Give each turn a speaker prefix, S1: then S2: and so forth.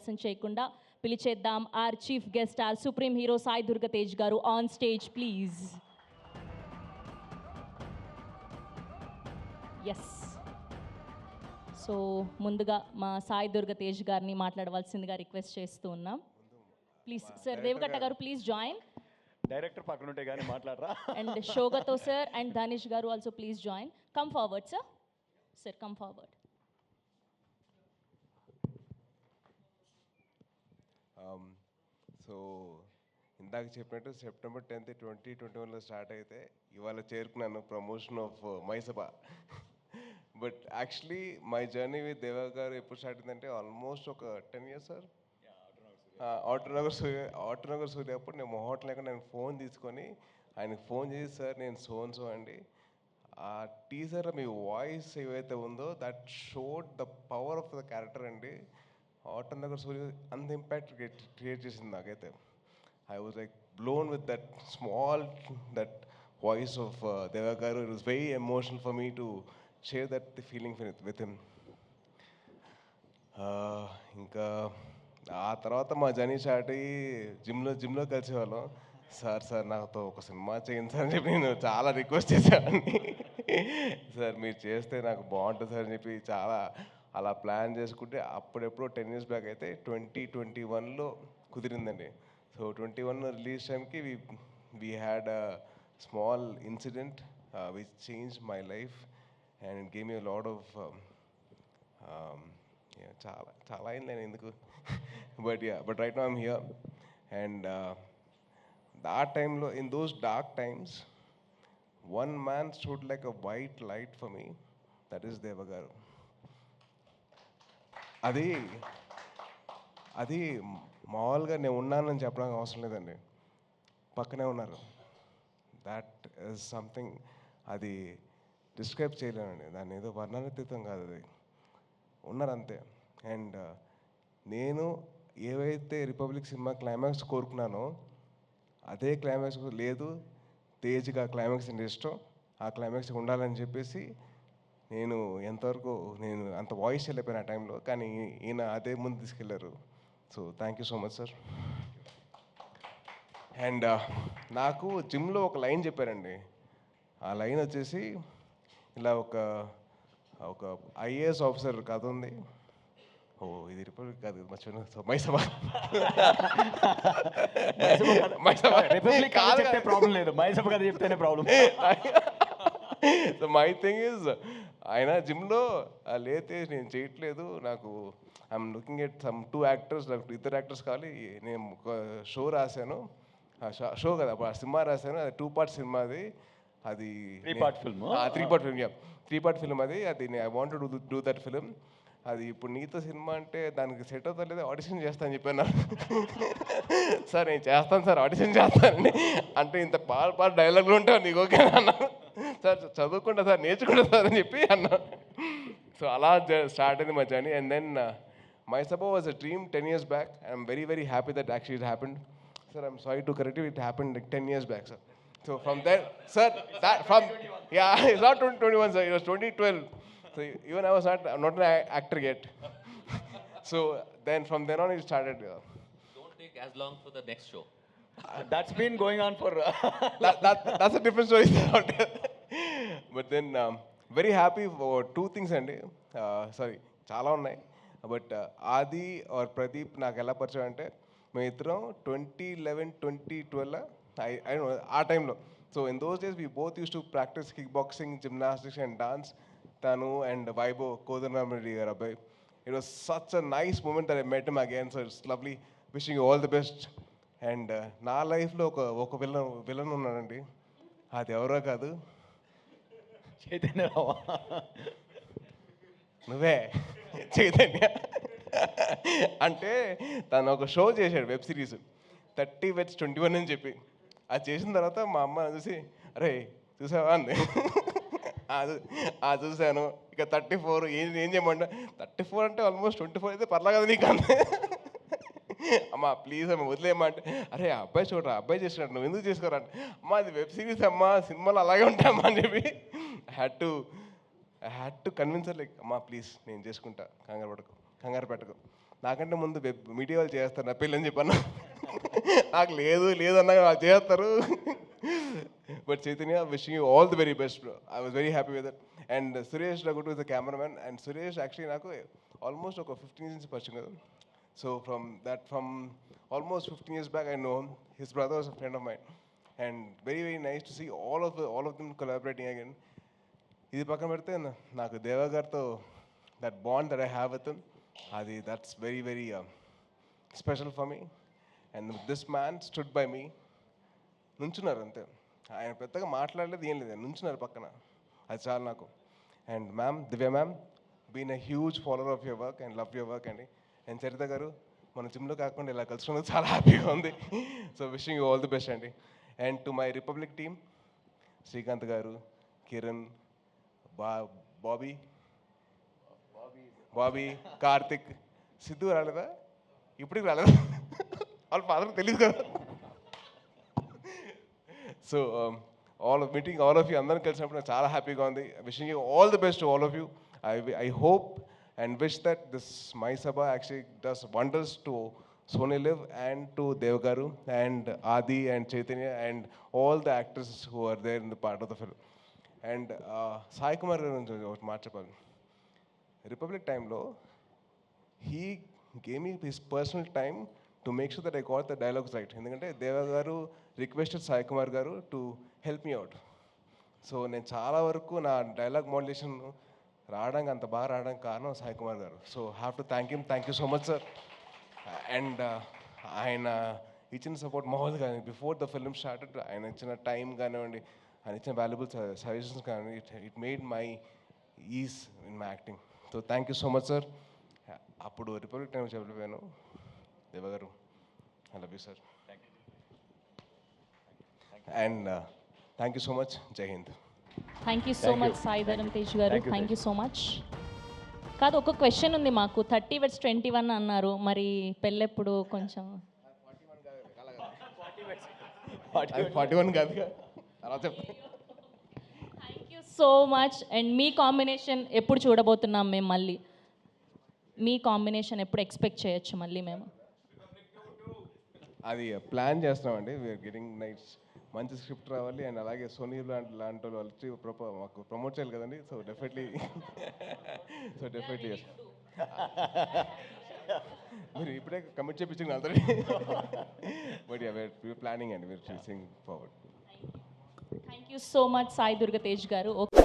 S1: ఆలస్యం చేయకుండా పిలిచేద్దాం. Our chief guest our supreme hero Sai Durgatej garu on stage please yes so ముందుగా మా సాయి దుర్గతేజ్ గారిని మాట్లాడవలసిందిగా రిక్వెస్ట్ చేస్తూ ఉన్నాం. ప్లీజ్ సార్ దేవగట్ట గారు. ప్లీజ్ జాయిన్
S2: డైరెక్టర్ పక్కన ఉంటే కానీ మాట్లాడరా?
S1: And షోగతో sir and Dhanish garu also please join come forward sir sir come forward
S3: so ఇందాక చెప్పినట్టు సెప్టెంబర్ టెన్త్ ట్వంటీ ట్వంటీ వన్లో స్టార్ట్ అయితే ఇవాళ చేరుకున్నాను promotion of Mayasabha but actually my journey with Deva garu ఎప్పుడు స్టార్ట్ అయిందంటే almost ఒక ten years sir Autonagar Surya Autonagar Surya అప్పుడు నేను మొహోటం లేక నేను ఫోన్ తీసుకొని ఆయనకు ఫోన్ చేసి సార్ నేను సోన్ సో అండి. ఆ టీజర్ మీ వాయిస్ ఏవైతే ఉందో that showed the power of the character అండి. ఆటోనగర్ సూర్య అంత ఇంపాక్ట్ క్రియేట్ చేసింది నాకైతే. I was like blown with that small that voice of Deva garu it was very emotional for me to share that the feeling with him ఇంకా ఆ తర్వాత మా జనీ షాటి జిమ్లో జిమ్లో కలిసేవాళ్ళం. సార్ సార్ నాతో ఒక సినిమా చేయండి సార్ అని చెప్పి నేను చాలా రిక్వెస్ట్ చేశాను సార్ మీరు చేస్తే నాకు బాగుంటుంది సార్ అని చెప్పి చాలా అలా ప్లాన్ చేసుకుంటే అప్పుడెప్పుడో టెన్ ఇయర్స్ బ్యాక్ అయితే ట్వంటీ ట్వంటీ వన్లో కుదిరిందండి. సో ట్వంటీ వన్ రిలీజ్ టైంకి we we had a small incident which change my life and game you lot of చాలా చాలా అయింది నేను ఎందుకు? But yeah but right I'm here and ఆ టైంలో in those dark times one man stood like a white light for me that is దేవగారు అది అది మామూలుగా నేను ఉన్నానని చెప్పడానికి అవసరం లేదండి. పక్కనే ఉన్నారు. దాట్ ఇస్ సంథింగ్ అది డిస్క్రైబ్ చేయలేనండి. దాన్ని ఏదో వర్ణనాతీతం కాదు అది. ఉన్నారు అంతే. అండ్ uh, నేను ఏవైతే రిపబ్లిక్ సినిమా క్లైమాక్స్ కోరుకున్నానో అదే క్లైమాక్స్ లేదు తేజ్గా క్లైమాక్స్ అంటే ఇష్టం ఆ క్లైమాక్స్ ఉండాలని చెప్పేసి నేను ఎంతవరకు నేను అంత వాయిస్ వెళ్ళిపోయిన ఆ టైంలో కానీ ఈయన అదే ముందు తీసుకెళ్ళారు. So thank you so much sir and నాకు జిమ్లో ఒక లైన్ చెప్పారండి. ఆ లైన్ వచ్చేసి ఇలా ఒక ఒక ఐఏఎస్ ఆఫీసర్ కథ ఉంది. ఓ ఇది రిపబ్లిక్ కాదు మర్చిపోయిన. సో మైసభ మైసభ
S2: రిపబ్లిక్
S3: కాదు
S2: చెప్తే ప్రాబ్లం లేదు. మైసభ కథ చెప్తేనే problem
S3: so my thing is ఆయన జిమ్లో లేతే నేను చేయట్లేదు నాకు I'm looking at some two actors నాకు ఇద్దరు యాక్టర్స్ కావాలి. నేను ఒక షో రాశాను. షో కదా అప్పుడు ఆ సినిమా రాశాను. అది టూ పార్ట్ సినిమా అది. అది
S2: Three part film?
S3: Three part film three part film అది. అది I want do do that film అది ఇప్పుడు నీతో సినిమా అంటే దానికి సెట్ అవుతా లేదా ఆడిషన్ చేస్తాను చెప్పాను సార్ నేను చేస్తాను సార్ ఆడిషన్ చేస్తానండి అంటే ఇంత పాలు పాలు డైలాగులు ఉంటావు నీకు ఓకే అన్నా? సార్ చదువుకుంటా సార్ నేర్చుకుంటా సార్ అని చెప్పి అన్నా. సో అలా స్టార్ట్ అయింది మా journey and then Mayasabha was a dream ten years back I'm very very happy that actually it happened sir I'm sorry to correct it happened like ten years back sir so from then sir that from ya it's not twenty twenty one sir it was twenty twelve so even I was not not an actor yet. So then from then on it started
S4: Don't take as long for the next show.
S2: That's been going on for
S3: that, that, that's a different story. But then very happy two things అండి. Uh, sorry చాలా ఉన్నాయి. But uh, Aadi R Pradeep నాకు ఎలా పరిచయం అంటే మేము ఇద్దరం twenty eleven twenty twelve I I ఆ టైంలో so in those days we both use to practice kick boxing gymnastics and dance తను అండ్ వైబో కోదండరామరెడ్డి గారు అబ్బాయి. It was such a nice moment I met my again so it's lovely wishing all the best and నా లైఫ్లో ఒక ఒక villain villain ఉన్నాడండి. అది ఎవరో కాదు.
S2: చైతన్య
S3: నువ్వే చైతన్య? అంటే తను ఒక షో చేశాడు web series. Thirty weds twenty one అని చెప్పి. అది చేసిన తర్వాత మా అమ్మ చూసి అరే చూసావా? అంది. "ఆ, చూశాను. ఇక థర్టీ ఫోర్ ఏం ఏం చేయమంటా? థర్టీ ఫోర్ అంటే ఆల్మోస్ట్ ట్వంటీ ఫోర్ అయితే పర్లేదు నీకు అంతే అమ్మ ప్లీజ్ అమ్మ వదిలేయమంటే అరే అబ్బాయి చూడరా అబ్బాయి చేసినట్టు నువ్వు ఎందుకు చేసుకోరా? అంటే అమ్మ అది వెబ్ సిరీస్ అమ్మా సినిమాలు అలాగే ఉంటామా అని చెప్పి had to had to convince like అమ్మా ప్లీజ్ నేను చేసుకుంటా కంగారు పడకు కంగారు పెట్టకు. నాకంటే ముందు వెబ్ మీడియా వాళ్ళు చేస్తారు నా పెళ్ళి అని చెప్పాను నాకు లేదు లేదన్నా వాళ్ళు చేస్తారు. But Chaitanya wishing you all the very best I was very happy with that and Suresh Raghutu is the cameraman and Suresh actually నాకు ఆల్మోస్ట్ ఒక ఫిఫ్టీన్ ఇయర్స్ నుంచి పరిచయం కదా. So from that from almost fifteen years back I know his brother was a friend of mind and very very nice to see all of all of them collaborating again ఇది పక్కన పెడితే నాకు దేవా గారితో that bond that I have with అది that's very very special for me and this man stood by me నుంచున్నారు అంతే. ఆయన పెద్దగా మాట్లాడలేదు ఏం లేదు. నుంచున్నారు పక్కన. అది చాలు నాకు. And ma'am Divya ma'am been a huge follower of your work and love your work అండి. అండ్ చరిత గారు మన జిమ్లో కాకుండా ఇలా కలుసుకున్నది చాలా హ్యాపీగా ఉంది. So wishing you all the best అండి. And to my republic team Srikanth garu Kiran బా బాబీ బాబీ కార్తిక్ సిద్ధు రాలేదా? ఇప్పటికి రాలేదా? వాళ్ళ ఫాదర్ తెలియదు కదా. So all of meeting all of you అందరం కలిసినప్పుడు నాకు చాలా హ్యాపీగా ఉంది. Wishing you all the best all of you I I hope and wish that this Mayasabha actually does wonders to Sony Liv and to Dev garu and Aadi and Chaitanya and all the actors who are there in the part of the film and Sai Kumar garu ఒకటి మాట చెప్పాలి republic టైంలో he game his personal time to make sure that I got the dialogues right ఎందుకంటే Deva garu requested Sai Kumar garu to help me out so నేను చాలా వరకు నా dialogue modulation రావడానికి అంత బాగా రావడానికి కారణం Sai Kumar garu. So have to thank you thank you so much sir and ఆయన ఇచ్చిన సపోర్ట్ మామూలు కానీ బిఫోర్ ద ఫిల్మ్ స్టార్టెడ్ ఆయన ఇచ్చిన టైం కానివ్వండి ఆయన ఇచ్చిన వాల్యుబుల్ సజెషన్స్ కానీ it it made my is in my acting so thank you so much sir అప్పుడు రిపబ్లిక్ టైం చెప్పలేను దేవగారు I love you sir and thank you so much Jai Hind
S1: thank you so
S2: Thank
S1: much. Sai Dharam Tej garu. Thank you so much కాదు ఒక question ఉంది మాకు. Thirty weds twenty one అన్నారు. మరి పెళ్ళెప్పుడు కొంచెం
S3: forty one కాదు
S1: thank you so much and me combination ఎప్పుడు చూడబోతున్నాం మేము మళ్ళీ? మీ కాంబినేషన్ ఎప్పుడు ఎక్స్పెక్ట్ చేయొచ్చు మళ్ళీ మేము?
S3: అది ప్లాన్ చేస్తున్నామండి. వీఆర్ గెటింగ్ నైట్స్ మంచి స్క్రిప్ట్ రావాలి. అండ్ అలాగే సోనీ లాంటి లాంటి వాళ్ళు వచ్చి ప్రొపో మాకు ప్రమోట్ చేయాలి కదండి. సో డెఫినెట్లీ సో డెఫినెట్లీ మీరు ఇప్పుడే కమిట్ చేయించింది already but we are planning అండి we are sing forward
S1: thank you so much Sai Durga Tej garu. Okay